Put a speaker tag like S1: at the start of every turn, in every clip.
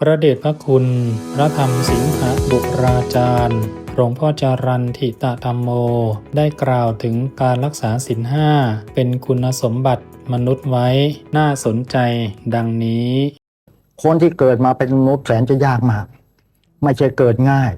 S1: พระเดชพระคุณ พระธรรมสิงหบุราจารย์หลวงพ่อจารันทิตธรรมโม ได้กล่าวถึงการรักษาศีลห้าเป็นคุณสมบัติมนุษย์ไว้ น่าสนใจดังนี้
S2: คนที่เกิดมาเป็นมนุษย์แสนจะยากมาก ไม่ใช่เกิดง่าย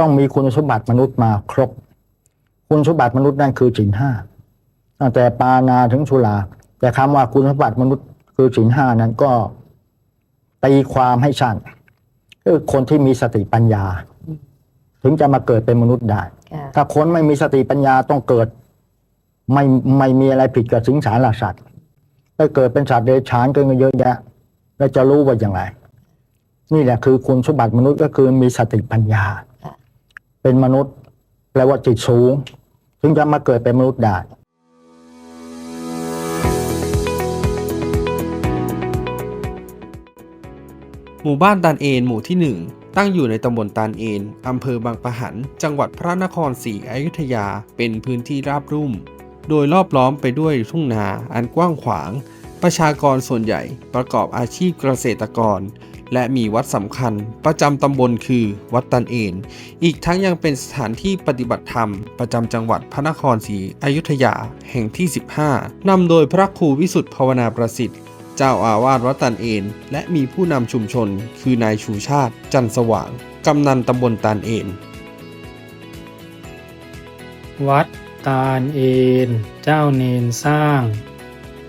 S2: ต้องมีคุณสมบัติมนุษย์มาครบ คุณสมบัติมนุษย์นั่นคือศีลห้าตั้งแต่ปานาถึงสุราแต่คำว่าคุณสมบัติมนุษย์คือศีลห้านั้นก็ ตีความให้สั้นคือคนที่มีสติปัญญา ถึงจะมาเกิดเป็นมนุษย์ได้
S3: ค่ะ
S2: ถ้าคนไม่มีสติปัญญาต้องเกิด ไม่ไม่มีอะไรผิดกับสิงสารสัตว์ถ้าเกิดเป็นสัตว์เดรัจฉานก็เยอะแยะ แล้วจะรู้ว่าอย่างไร นี่แหละคือคุณสมบัติมนุษย์ก็คือมีสติปัญญา
S3: ค่ะ
S2: เป็นมนุษย์แปลว่าจิตสูง ถึงจะมาเกิดเป็นมนุษย์ได้
S4: หมู่บ้านตานเอนหมู่ที่ 1 ตั้งอยู่ในตำบลตานเอนอำเภอบางปะหัน จังหวัดพระนครศรีอยุธยา เป็นพื้นที่ราบรุ่ม โดยรอบล้อมไปด้วยทุ่งนาอันกว้างขวาง ประชากรส่วนใหญ่ประกอบอาชีพเกษตรกร และมีวัดสำคัญ ประจำตำบลคือวัดตันเอนอีกทั้งยังเป็นสถานที่ปฏิบัติธรรม ประจำจังหวัดพระนครศรีอยุธยาแห่งที่ 15นำโดยพระครูวิสุทธิภาวนาประสิทธิ์ เจ้าอาวาสวัดตันเอนและมีผู้นำชุมชน คือนายชูชาติ จันสว่าง กำนันตำบลตานเอน
S1: วัดตาลเอนเจ้าเนนสร้าง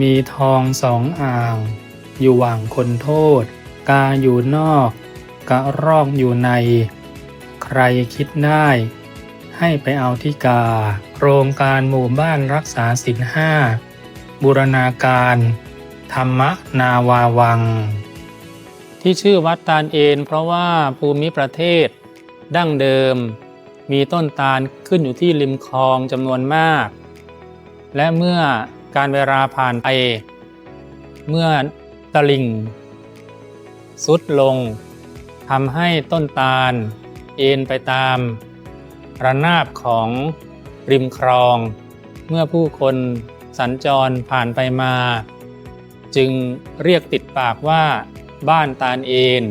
S1: มีทองสองอ่าง อยู่หว่างคนโทษ กาอยู่นอก กะรอกอยู่ใน ใครคิดได้ ให้ไปเอาที่กา โครงการหมู่บ้านรักษาศีลห้าบูรณาการ ธรรมนาวาวัง ที่ชื่อวัดตาลเอนเพราะว่าภูมิประเทศ ดั้งเดิม มีต้นตาลขึ้นอยู่ที่ริมคลองจำนวนมาก และเมื่อการเวลาผ่านไป เมื่อตลิ่งสุดลงทำให้ต้นตาล เอ็นไปตาม ระนาบของริมคลอง เมื่อผู้คนสัญจรผ่านไปมา จึงเรียกติดปากว่า บ้านตาลเอน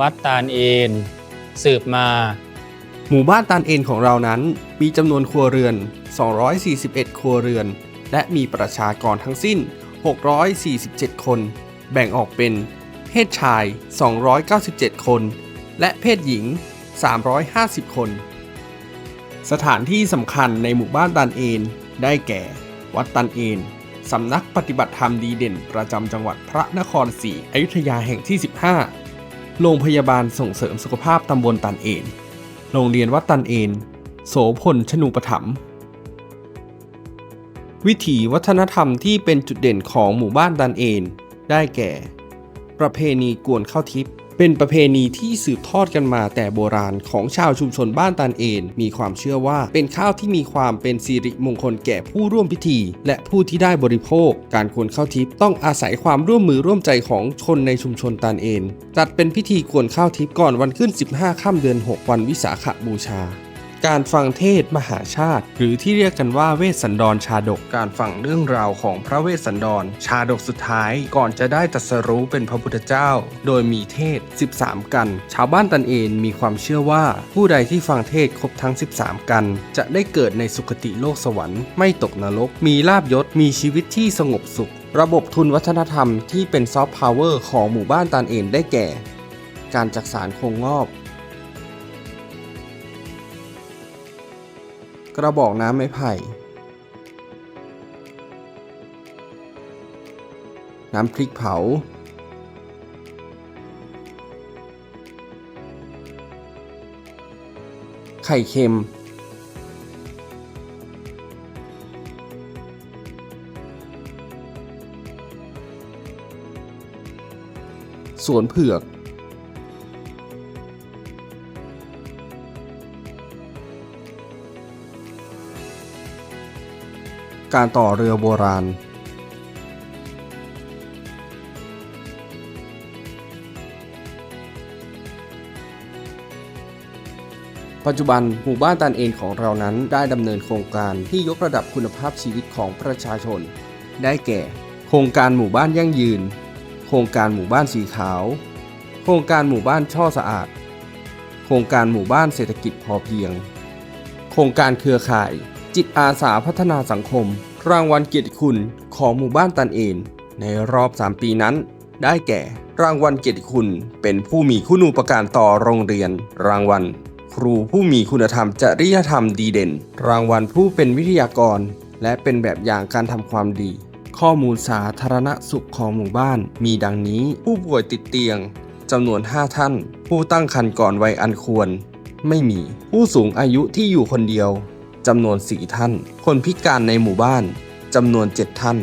S1: วัดตาลเอน สืบมา
S4: หมู่บ้านตานเอนของเรานั้น มีจำนวนครัวเรือน 241 ครัวเรือน และมีประชากรทั้งสิ้น 647 คน แบ่งออกเป็น เพศชาย 297 คน และเพศหญิง 350 คน สถานที่สำคัญในหมู่บ้านตันเอน ได้แก่ วัดตันเอน สำนักปฏิบัติธรรมดีเด่น ประจำจังหวัดพระนครศรีอยุธยาแห่งที่ 15 โรงพยาบาลส่งเสริมสุขภาพตำบลตันเอนโรงเรียนวัดตันเอนโสพลชนูปถัมวิถีวัฒนธรรมที่เป็นจุดเด่นของหมู่บ้านตันเอนได้แก่ ประเพณีกวนข้าวทิพย์ เป็นประเพณีที่สืบทอดกันมาแต่โบราณของชาวชุมชนบ้านตันเอนมีความเชื่อว่าเป็นข้าวที่มีความเป็นสิริมงคลแก่ผู้ร่วมพิธี และผู้ที่ได้บริโภค การควนข้าวทิพย์ต้องอาศัยความร่วมมือร่วมใจของคนในชุมชนตันเอนจัดเป็นพิธีกวนข้าวทิพย์ก่อนวันขึ้น 15 ค่ำเดือน 6 วันวิสาขบูชา การฟังเทศมหาชาติ หรือที่เรียกกันว่าเวสสันดรชาดกการฟังเรื่องราวของพระเวสสันดร ชาดกสุดท้ายก่อนจะได้ตรัสรู้เป็นพระพุทธเจ้า โดยมีเทศ 13 กัน ชาวบ้านตันเอนมีความเชื่อว่า ผู้ใดที่ฟังเทศครบทั้ง 13 กัน จะได้เกิดในสุคติโลกสวรรค์ไม่ตกนรก มีลาบยศมีชีวิตที่สงบสุข ระบบทุนวัฒนธรรมที่เป็นซอฟต์พาวเวอร์ของหมู่บ้านตันเอนได้แก่ การจักสารคงงอบ กระบอกน้ำไม้ไผ่ น้ำพริกเผา ไข่เค็ม สวนเผือก การต่อเรือโบราณ ปัจจุบันหมู่บ้านตันเอนของเรานั้นได้ดำเนินโครงการที่ยกระดับคุณภาพชีวิตของประชาชน ได้แก่ โครงการหมู่บ้านยั่งยืน โครงการหมู่บ้านสีขาว โครงการหมู่บ้านช่อสะอาด โครงการหมู่บ้านเศรษฐกิจพอเพียง โครงการเครือข่าย จิตอาสาพัฒนาสังคม รางวัลเกียรติคุณของหมู่บ้านตันเอนในรอบ 3 ปีนั้น ได้แก่ รางวัลเกียรติคุณ เป็นผู้มีคุณูปการต่อโรงเรียน รางวัล ครูผู้มีคุณธรรมจริยธรรมดีเด่น รางวัลผู้เป็นวิทยากร และเป็นแบบอย่างการทำความดี ข้อมูลสาธารณสุขของหมู่บ้าน มีดังนี้ ผู้ป่วยติดเตียงจำนวน 5 ท่าน ผู้ตั้งครรภ์ก่อนวัยอันควร ไม่มี ผู้สูงอายุที่อยู่คนเดียว จำนวน 4 ท่าน คนพิการในหมู่บ้านจำนวน 7 ท่าน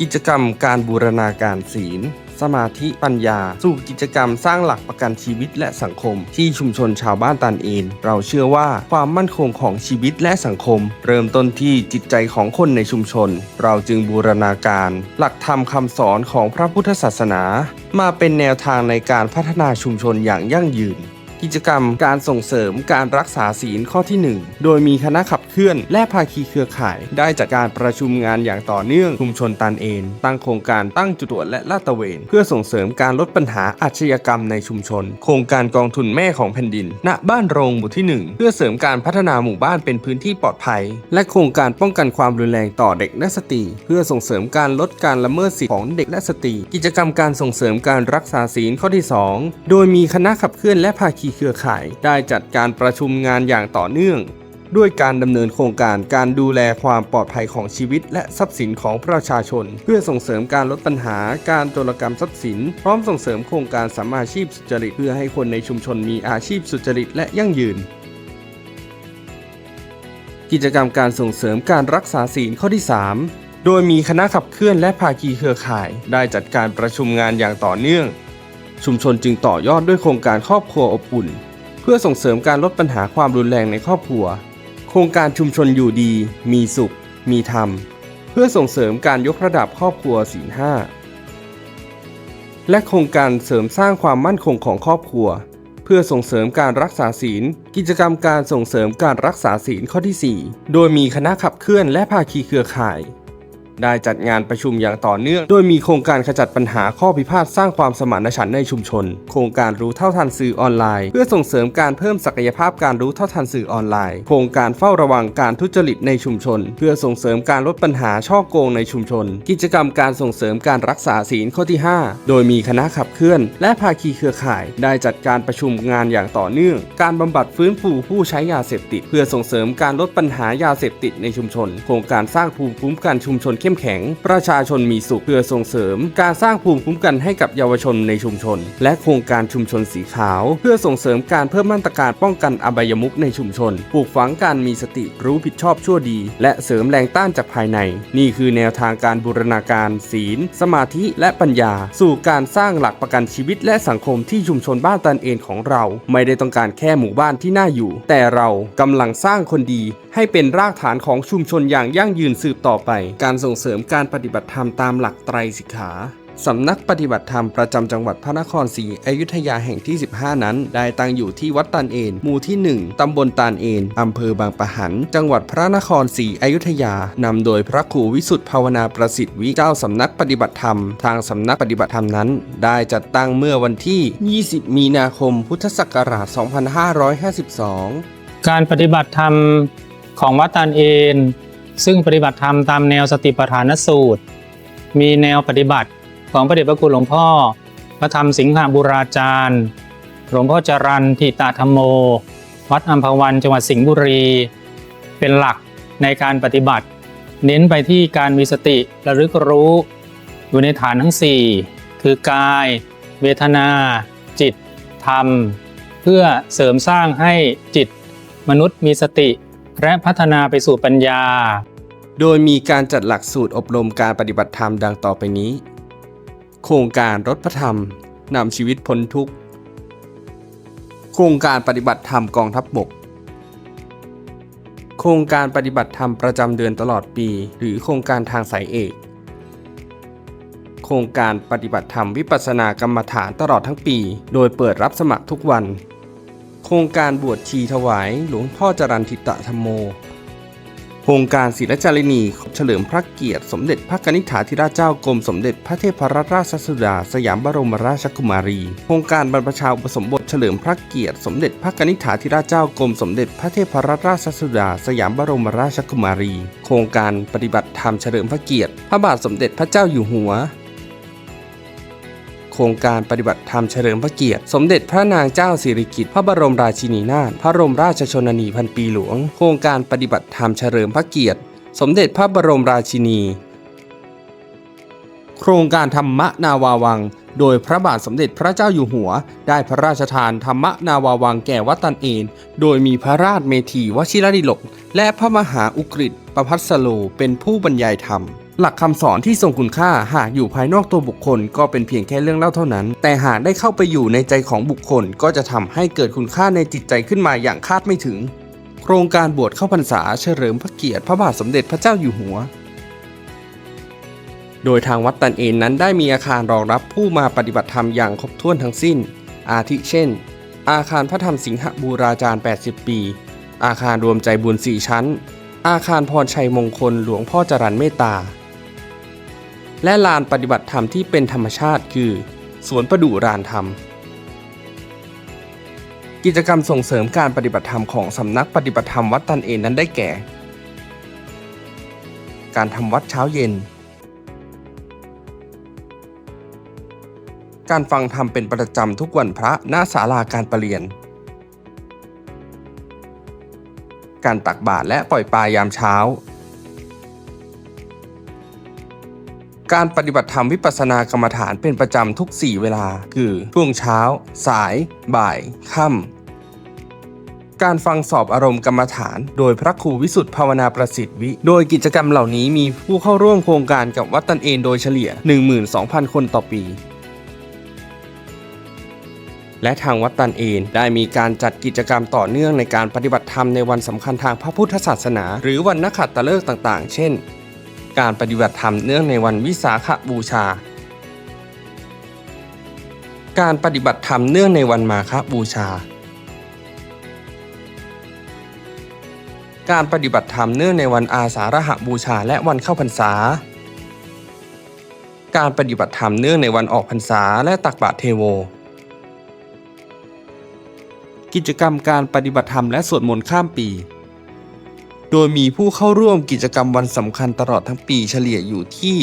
S4: กิจกรรมการบูรณาการศีล สมาธิปัญญา สู่กิจกรรมสร้างหลักประกันชีวิตและสังคม ที่ชุมชนชาวบ้านตานเอนเราเชื่อว่าความมั่นคงของชีวิตและสังคม เริ่มต้นที่จิตใจของคนในชุมชน เราจึงบูรณาการ หลักธรรมคำสอนของพระพุทธศาสนา มาเป็นแนวทางในการพัฒนาชุมชนอย่างยั่งยืน กิจกรรมการส่งเสริมการรักษาศีลข้อที่ 1 โดยมีคณะขับเคลื่อนและภาคีเครือข่าย ได้จัดการประชุมงานอย่างต่อเนื่องชุมชนตันเอนตั้งโครงการตั้งจุดตรวจและลาดตระเวน เพื่อส่งเสริมการลดปัญหาอาชญากรรมในชุมชน โครงการกองทุนแม่ของแผ่นดิน ณบ้านโรงหมู่ที่ 1 เพื่อเสริมการพัฒนาหมู่บ้านเป็นพื้นที่ปลอดภัย และโครงการป้องกันความรุนแรงต่อเด็กและสตรี เพื่อส่งเสริมการลดการละเมิดสิทธิของเด็กและสตรี กิจกรรมการส่งเสริมการรักษาศีลข้อที่ 2 โดยมีคณะขับเคลื่อนและภาคีเครือข่าย ได้จัดการประชุมงานอย่างต่อเนื่อง ด้วยการดำเนินโครงการการดูแลความปลอดภัยของชีวิต และทรัพย์สินของประชาชน เพื่อส่งเสริมการลดปัญหาการโจรกรรมทรัพย์สิน พร้อมส่งเสริมโครงการสัมมาอาชีพสุจริตเพื่อให้คนในชุมชนมีอาชีพสุจริตและยั่งยืนกิจกรรมการส่งเสริมการรักษาศีลข้อที่ 3 โดยมีคณะขับเคลื่อนและภาคีเครือข่าย ได้จัดการประชุมงานอย่างต่อเนื่อง ชุมชนจึงต่อยอดด้วยโครงการครอบครัวอบอุ่น เพื่อส่งเสริมการลดปัญหาความรุนแรงในครอบครัว โครงการชุมชนอยู่ดี มีสุข มีธรรม เพื่อส่งเสริมการยกระดับครอบครัวศีลห้าและโครงการเสริมสร้างความมั่นคงของครอบครัว เพื่อส่งเสริมการรักษาศีล กิจกรรมการส่งเสริมการรักษาศีลข้อที่ 4 โดยมีคณะขับเคลื่อนและภาคีเครือข่าย ได้จัดงานประชุมอย่างต่อเนื่อง โดยมีโครงการขจัดปัญหาข้อพิพาทสร้างความสมานฉันท์ในชุมชน โครงการรู้เท่าทันสื่อออนไลน์ เพื่อส่งเสริมการเพิ่มศักยภาพการรู้เท่าทันสื่อออนไลน์ โครงการเฝ้าระวังการทุจริตในชุมชน เพื่อส่งเสริมการลดปัญหาช่อโกงในชุมชน กิจกรรมการส่งเสริมการรักษาศีลข้อที่ 5 โดยมีคณะขับเคลื่อน และภาคีเครือข่าย ได้จัดการประชุมงานอย่างต่อเนื่อง การบำบัดฟื้นฟูผู้ใช้ยาเสพติด เพื่อส่งเสริมการลดปัญหายาเสพติดในชุมชน โครงการสร้างภูมิคุ้มกันชุมชนเข้มแข็ง ประชาชนมีสุขเพื่อส่งเสริม การสร้างภูมิคุ้มกันให้กับเยาวชนในชุมชน และโครงการชุมชนสีขาว เพื่อส่งเสริมการเพิ่มมาตรการป้องกันอบายมุขในชุมชน ปลูกฝังการมีสติรู้ผิดชอบชั่วดี และเสริมแรงต้านจากภายใน นี่คือแนวทางการบูรณาการ ศีล สมาธิและปัญญา สู่การสร้างหลักประกันชีวิต และสังคมที่ชุมชนบ้านตันเอนของเรา ไม่ได้ต้องการแค่หมู่บ้านที่น่าอยู่ แต่เรากำลังสร้างคนดี ให้เป็นรากฐานของชุมชนอย่างยั่งยืนสืบต่อไป การส่งเสริมการปฏิบัติธรรมตามหลักไตรสิกขาสำนักปฏิบัติธรรมประจำจังหวัดพระนครศรีอยุธยาแห่งที่ 15 นั้น ได้ตั้งอยู่ที่วัดตานเอนหมู่ที่ 1 ตำบลตานเอนอำเภอบางปะหัน จังหวัดพระนครศรีอยุธยานำโดยพระครูวิสุทธิภาวนาประสิทธิ์วิเจ้าสำนักปฏิบัติธรรม ทางสำนักปฏิบัติธรรมนั้น ได้จัดตั้งเมื่อวันที่ 20 มีนาคม พุทธศักราช 2552
S1: การปฏิบัติธรรมของวัดตานเอน ซึ่งปฏิบัติธรรมตามแนวสติปัฏฐานสูตร มีแนวปฏิบัติของพระเดชพระคุณหลวงพ่อ พระธรรมสิงหบุราจารย์ หลวงพ่อจรันทิตาธรรมโม วัดอัมพวันจังหวัดสิงห์บุรี เป็นหลักในการปฏิบัติ เน้นไปที่การมีสติระลึกรู้ อยู่ในฐานทั้ง 4 คือกาย เวทนา จิต ธรรม เพื่อเสริมสร้างให้จิต มนุษย์มีสติ และพัฒนาไปสู่ปัญญา
S4: โดยมีการจัดหลักสูตรอบรมการปฏิบัติธรรมดังต่อไปนี้ โครงการรถพระธรรมนำชีวิตพ้นทุกข์ โครงการปฏิบัติธรรมกองทัพบบก โครงการปฏิบัติธรรมประจำเดือนตลอดปี หรือโครงการทางสายเอก โครงการปฏิบัติธรรมวิปัสสนากรรมฐานตลอดทั้งปี โดยเปิดรับสมัครทุกวัน โครงการบวชชีถวาย หลวงพ่อจรันทิตะธรรมโม โครงการศิลจารินีเฉลิมพระเกียรติ สมเด็จพระกนิษฐาธิราชเจ้ากรมสมเด็จพระเทพรัตนราชสุดา สยามบรมราชกุมารี โครงการบรรพชาอุปสมบทเฉลิมพระเกียรติสมเด็จพระกนิษฐาธิราชเจ้ากรมสมเด็จพระเทพรัตนราชสุดา สยามบรมราชกุมารี โครงการปฏิบัติธรรมเฉลิมพระเกียรติ พระบาทสมเด็จพระเจ้าอยู่หัว ครงการปฏิบัติธรรมเฉลิมพระเกียรติ สมเด็จพระนางเจ้าสิริกิติ์พระบรมราชินีนาถพระบรมราชชนนีพันปีหลวง โครงการปฏิบัติธรรมเฉลิมพระเกียรติ สมเด็จพระบรมราชินี โครงการธรรมนาวาวัง โดยพระบาทสมเด็จพระเจ้าอยู่หัว ได้พระราชทานธรรมนาวาวังแก่วัดตันเอนโดยมีพระราชเมธีวชิรดิลก และพระมหาอุกฤษประพัสโลเป็นผู้บรรยายธรรม หลักคำสอนที่ทรงคุณค่าหากอยู่ภายนอกตัวบุคคล ก็เป็นเพียงแค่เรื่องเล่าเท่านั้น แต่หากได้เข้าไปอยู่ในใจของบุคคล ก็จะทำให้เกิดคุณค่าในจิตใจขึ้นมาอย่างคาดไม่ถึง โครงการบวชเข้าพรรษาเฉลิมพระเกียรติพระบาทสมเด็จพระเจ้าอยู่หัว โดยทางวัดตันเอนนั้นได้มีอาคารรองรับผู้มาปฏิบัติธรรมอย่างครบถ้วนทั้งสิ้น อาทิเช่น อาคารพระธรรมสิงหบูราจารย์ 80 ปี อาคารรวมใจบุญ 4 ชั้น อาคารพรชัยมงคลหลวงพ่อจรันเมตตา และลานปฏิบัติธรรมที่เป็นธรรมชาติคือ สวนประดู่รานธรรม กิจกรรมส่งเสริมการปฏิบัติธรรมของสำนักปฏิบัติธรรมวัดตันเอนนั้นได้แก่ การทำวัดเช้าเย็น การฟังธรรมเป็นประจำทุกวันพระหน้าศาลาการประเรียน การตักบาตรและปล่อยปลายามเช้า การปฏิบัติธรรมวิปัสสนากรรมฐานเป็นประจำทุก 4 เวลา คือช่วงเช้า สาย บ่าย ค่ำการฟังสอบอารมณ์กรรมฐาน โดยพระครูวิสุทธิภาวนาประสิทธิ์วิ โดยกิจกรรมเหล่านี้มีผู้เข้าร่วมโครงการกับวัดตันเอนโดยเฉลี่ย 12,000 คนต่อปีและทางวัดตันเอนได้มีการจัดกิจกรรมต่อเนื่องในการปฏิบัติธรรมในวันสำคัญทางพระพุทธศาสนา หรือวันนักขัตฤกษ์ต่างๆ เช่น การปฏิบัติธรรมเนื่องในวันวิสาขบูชา การปฏิบัติธรรมเนื่องในวันมาฆบูชา การปฏิบัติธรรมเนื่องในวันอาสาฬหบูชาและวันเข้าพรรษา การปฏิบัติธรรมเนื่องในวันออกพรรษาและตักบาตรเทโว กิจกรรมการปฏิบัติธรรมและสวดมนต์ข้ามปี โดยมีผู้เข้าร่วมกิจกรรมวันสำคัญตลอดทั้งปีเฉลี่ยอยู่ที่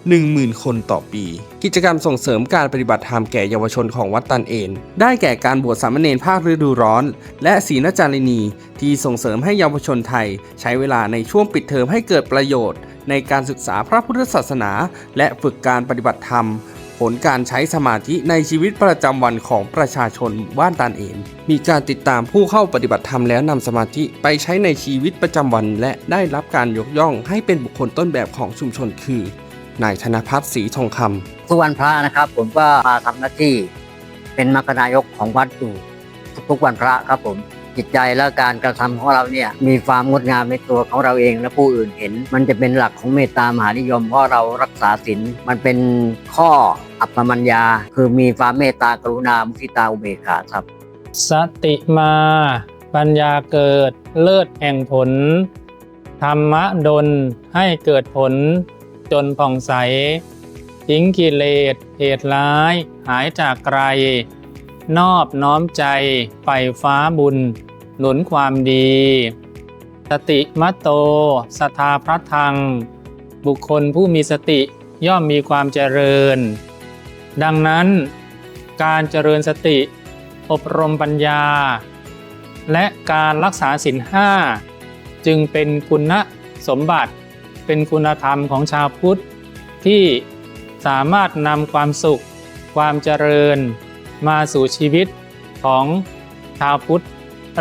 S4: 10,000 คนต่อปี กิจกรรมส่งเสริมการปฏิบัติธรรมแก่เยาวชนของวัดตันเอนได้แก่การบวชสามเณรภาคฤดูร้อน และศีลจารินี ที่ส่งเสริมให้เยาวชนไทย ใช้เวลาในช่วงปิดเทอมให้เกิดประโยชน์ ในการศึกษาพระพุทธศาสนา และฝึกการปฏิบัติธรรม ผลการใช้สมาธิในชีวิตประจำวันของประชาชนบ้านตานเองมีการติดตามผู้เข้าปฏิบัติธรรมแล้วนำสมาธิไปใช้ในชีวิตประจำวัน และได้รับการยกย่องให้เป็นบุคคลต้นแบบของชุมชนคือนายธนพัฒน์ศรีทองคำ
S3: ทุกวันพระนะครับ ผมก็มาทำหน้าที่เป็นมรรคนายกของวัดอยู่ทุกวันพระครับผม จิตใจและการกระทำของเราเนี่ยมีความงดงามในตัวของเราเองและผู้อื่นเห็น มันจะเป็นหลักของเมตตามหานิยม เพราะเรารักษาศีลมันเป็นข้ออัปปมัญญา คือมีความเมตตากรุณามุทิตาอุเบกขาครับ
S1: สติมา ปัญญาเกิดเลิศแห่งผล ธรรมะดลให้เกิดผลจนผ่องใสทิ้งกิเลสเหตุร้าย หายจากไกล นอบน้อมใจไฝ่ฟ้าบุญ หนุนความดี สติมัตโตสทธาพระทัง บุคคลผู้มีสติย่อมมีความเจริญ ดังนั้น การเจริญสติ อบรมปัญญา และการรักษาศีลห้าจึงเป็นคุณสมบัติ เป็นคุณธรรมของชาวพุทธที่สามารถนำความสุข ความเจริญ มาสู่ชีวิตของชาวพุทธ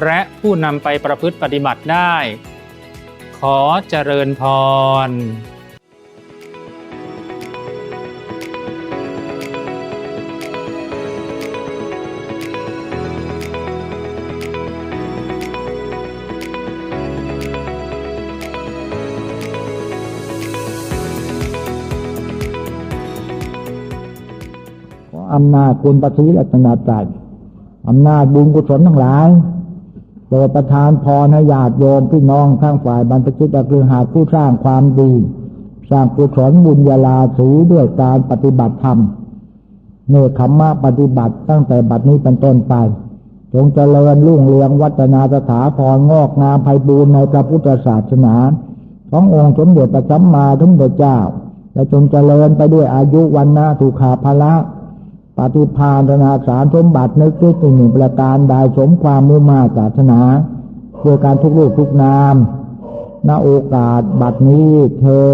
S1: และผู้นำไปประพฤติปฏิบัติได้ ขอเจริญพร
S2: อำนาจคุณปฏิรัตนาจัยอำนาจบุญกุศลทั้งหลายโปรดประทานพรให้ญาติโยมพี่น้องทั้งฝ่ายบรรพชิตและคือหาผู้สร้างความดี สร้างกุศลบุญญาลาสีด้วยการปฏิบัติธรรมเนคขมมะปฏิบัติตั้งแต่บัดนี้เป็นต้นไป จงเจริญรุ่งเรืองวัฒนาสถาพรงอกงามไพบูรณ์ในพระพุทธศาสนาขององค์สมเด็จพระสัมมาสัมพุทธเจ้า และจงเจริญไปด้วยอายุวันนาสุขาภละ ปฏิภาณนาสารสมบัติในคิดหนึ่งประการใดสมความมุ่งมาศาสนาโดยการทุกลูกทุกนามณโอกาสบัดนี้เทิ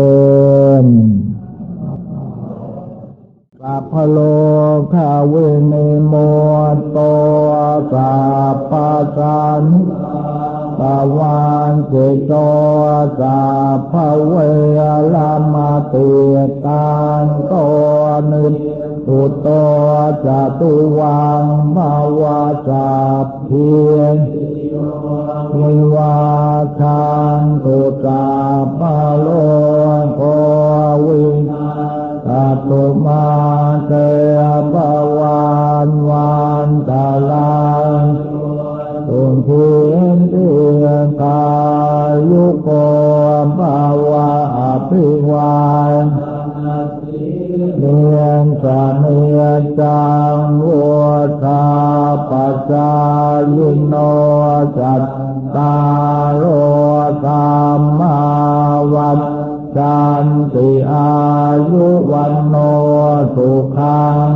S2: นสัพพโลกาเวเนโมโตสัพพสันตะวันเจโตสัพพเวลามาติการโตนึ ตุโตจตุวังภาวะสัพเพียงวิวาชันตุสัพพโลกโควินาสัตุมาเตปวันวันตะลังตุงเทียนเตียงกายุโกภาวะอภิวาน เนียนสะเนียจังวัฏาปัจจายุโนจัตตาโรธรรมาวัตจันติอายุวันโนสุขัง